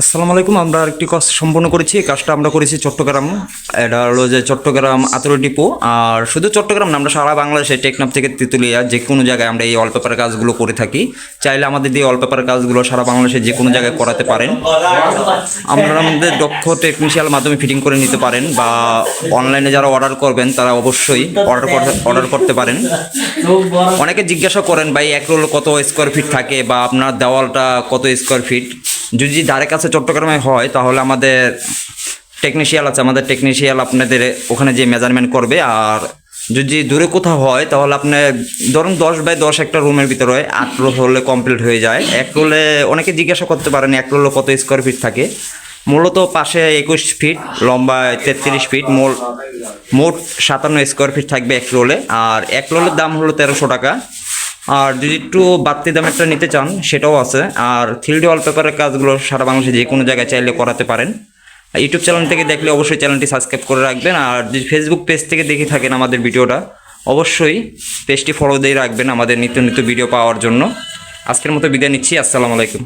আসসালামু আলাইকুম, আমরা আরেকটি কাজ সম্পন্ন করেছি। এই কাজটা আমরা করেছি চট্টগ্রাম। এটা হলো যে চট্টগ্রাম আতর ডিপো। আর শুধু চট্টগ্রাম না, আমরা সারা বাংলাদেশে টেকনাফ থেকে তেঁতুলিয়া যে কোনো জায়গায় আমরা এই ওয়ালপেপারের কাজগুলো করে থাকি। চাইলে আমাদের দিয়ে ওয়ালপেপারের কাজগুলো সারা বাংলাদেশে যে কোনো জায়গায় করাতে পারেন। আমরা আমাদের দক্ষ টেকনিশিয়াল মাধ্যমে ফিটিং করে নিতে পারেন বা অনলাইনে যারা অর্ডার করবেন, তারা অবশ্যই অর্ডার অর্ডার করতে পারেন। অনেকে জিজ্ঞাসা করেন, ভাই, এক রোল কত স্কোয়ার ফিট থাকে? বা, আপনার দেওয়ালটা কত স্কোয়ার ফিট যদি ধারে কাছে চট্টগ্রামে হয়, তাহলে আমাদের টেকনিশিয়াল আছে, আমাদের টেকনিশিয়াল আপনাদের ওখানে যে মেজারমেন্ট করবে, আর যদি দূরে কোথাও হয়, তাহলে আপনি ধরুন দশ বাই দশ একটা রুমের ভিতরে হয় আট রোল হলে কমপ্লিট হয়ে যায়। এক রোলে অনেকে জিজ্ঞাসা করতে পারেন, এক রোলে কত স্কোয়ার ফিট থাকে। মূলত পাশে একুশ ফিট লম্বা তেত্রিশ ফিট মোট মোট সাতান্ন স্কোয়ার ফিট থাকবে এক রোলে আর এক রোলের দাম হলো তেরোশো টাকা। আর যদি একটু বাড়তি দামেরটা নিতে চান, সেটাও আছে। আর থ্রি ডি ওয়ালপেপারের কাজগুলো সারা বাংলাদেশে যে কোনো জায়গায় চাইলে করাতে পারেন। ইউটিউব চ্যানেল থেকে দেখলে অবশ্যই চ্যানেলটি সাবস্ক্রাইব করে রাখবেন। আর যদি ফেসবুক পেজ থেকে দেখে থাকেন আমাদের ভিডিওটা, অবশ্যই পেজটি ফলো দিয়ে রাখবেন আমাদের নিত্য নিত্য ভিডিও পাওয়ার জন্য। আজকের মতো বিদায় নিচ্ছি, আসসালামু আলাইকুম।